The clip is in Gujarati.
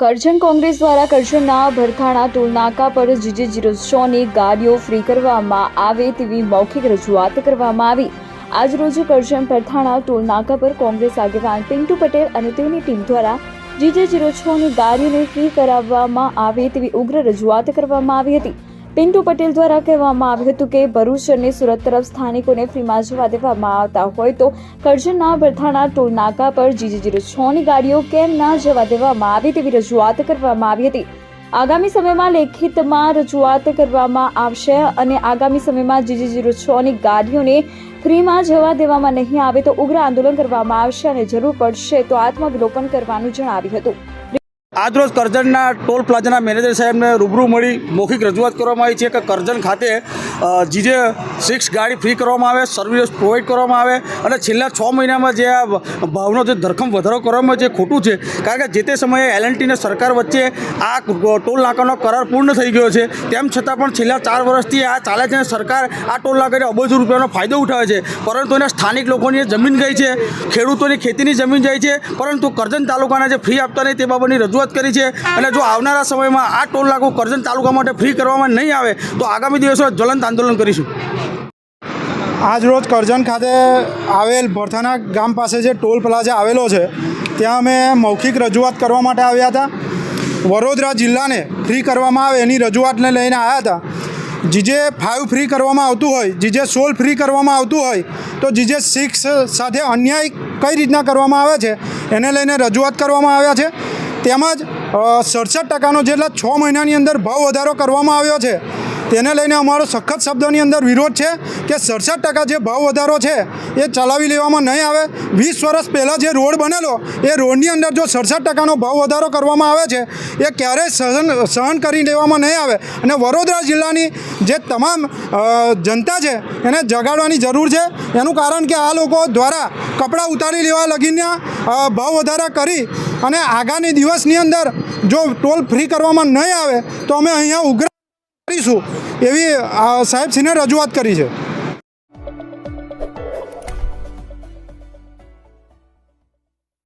કરજણ કોંગ્રેસ દ્વારા કરજણના ભરથાણા ટોલનાકા પર જીજે જીરો છની ગાડીઓ ફ્રી કરવામાં આવે તેવી મૌખિક રજૂઆત કરવામાં આવી. આજરોજ કરજણ ભરથાણા ટોલનાકા પર કોંગ્રેસ આગેવાન પિન્ટુ પટેલ અને તેની ટીમ દ્વારા જીજે જીરો છની ગાડીઓને ફ્રી કરાવવામાં આવે તેવી ઉગ્ર રજૂઆત કરવામાં આવી હતી. પિન્ટુ પટેલ દ્વારા કહેવામાં આવ્યું હતું કે ભરૂચ અને સુરત તરફ સ્થાનિકોને ફ્રીમાં જવા દેવામાં આવતા હોય તો કરજણના બરથાણા ટોલ નાકા પર જીજી જીરો છની ગાડીઓ કેમ ના જવા દેવામાં આવી તેવી રજૂઆત કરવામાં આવી હતી. આગામી સમયમાં લેખિતમાં રજૂઆત કરવામાં આવશે અને આગામી સમયમાં જીજી જીરો છની ગાડીઓને ફ્રીમાં જવા દેવામાં નહીં આવે તો ઉગ્ર આંદોલન કરવામાં આવશે અને જરૂર પડશે તો આત્મવિલોપન કરવાનું જણાવ્યું હતું. આજરોજ કરજણના ટોલ પ્લાઝાના મેનેજર સાહેબને રૂબરૂ મળી મૌખિક રજૂઆત કરવામાં આવી છે કે કરજણ ખાતે જીજે સિક્સ ગાડી ફ્રી કરવામાં આવે, સર્વિસ પ્રોવાઈડ કરવામાં આવે અને છેલ્લા છ મહિનામાં જે આ ભાવનો જે ધરખમ વધારો કરવામાં જે ખોટું છે, કારણ કે જે તે સમયે એલએનટી અને સરકાર વચ્ચે આ ટોલ નાકાનો કરાર પૂર્ણ થઈ ગયો છે, તેમ છતાં પણ છેલ્લા ચાર વર્ષથી આ ચાલે છે અને સરકાર આ ટોલ નાકાને અબજો રૂપિયાનો ફાયદો ઉઠાવે છે. પરંતુ એના સ્થાનિક લોકોની જમીન ગઈ છે, ખેડૂતોની ખેતીની જમીન જાય છે, પરંતુ કરજણ તાલુકાના જે ફ્રી આપતા નહીં તે બાબતની રજૂઆત કરી છે અને જો આવનારા સમયમાં આ ટોલ નાકું કરજણ તાલુકા માટે ફ્રી કરવામાં નહીં આવે, તો આગામી દિવસો જ્વલંત આંદોલન કરીશું. આજરોજ કરજણ ખાતે આવેલ ભરથાના ગામ પાસે જે ટોલ પ્લાઝા આવેલો છે, ત્યાં અમે મૌખિક રજૂઆત કરવા માટે આવ્યા હતા. વડોદરા જિલ્લાને ફ્રી કરવામાં આવે એની રજૂઆતને લઈને આવ્યા હતા. જીજે ફાઇવ ફ્રી કરવામાં આવતું હોય, જીજે સોલ ફ્રી કરવામાં આવતું હોય, તો જીજે સિક્સ સાથે અન્યાય કઈ રીતના કરવામાં આવે છે, એને લઈને રજૂઆત કરવામાં આવ્યા છે. તેમજ સડસઠ ટકાનો જેટલા છ મહિનાની અંદર ભાવ વધારો કરવામાં આવ્યો છે. તેને લઈને અમારો સખત શબ્દોની અંદર વિરોધ છે કે સડસઠ ટકા જે ભાવ વધારો છે એ ચલાવી લેવામાં નહીં આવે. વીસ વર્ષ પહેલાં જે રોડ બનેલો, એ રોડની અંદર જો સડસઠ ટકાનો ભાવ વધારો કરવામાં આવે છે, એ ક્યારેય સહન સહન કરી લેવામાં નહીં આવે. અને વડોદરા જિલ્લાની જે તમામ જનતા છે, એને જગાડવાની જરૂર છે. એનું કારણ કે આ લોકો દ્વારા કપડાં ઉતારી લેવા લગીને ભાવ વધારા કરી અને આગામી દિવસની અંદર જો ટોલ ફ્રી કરવામાં નહીં આવે, તો અમે અહીંયા ઉગ્ર કરીશું. એવી સાહેબ સાહેબશ્રીને રજૂઆત કરી છે.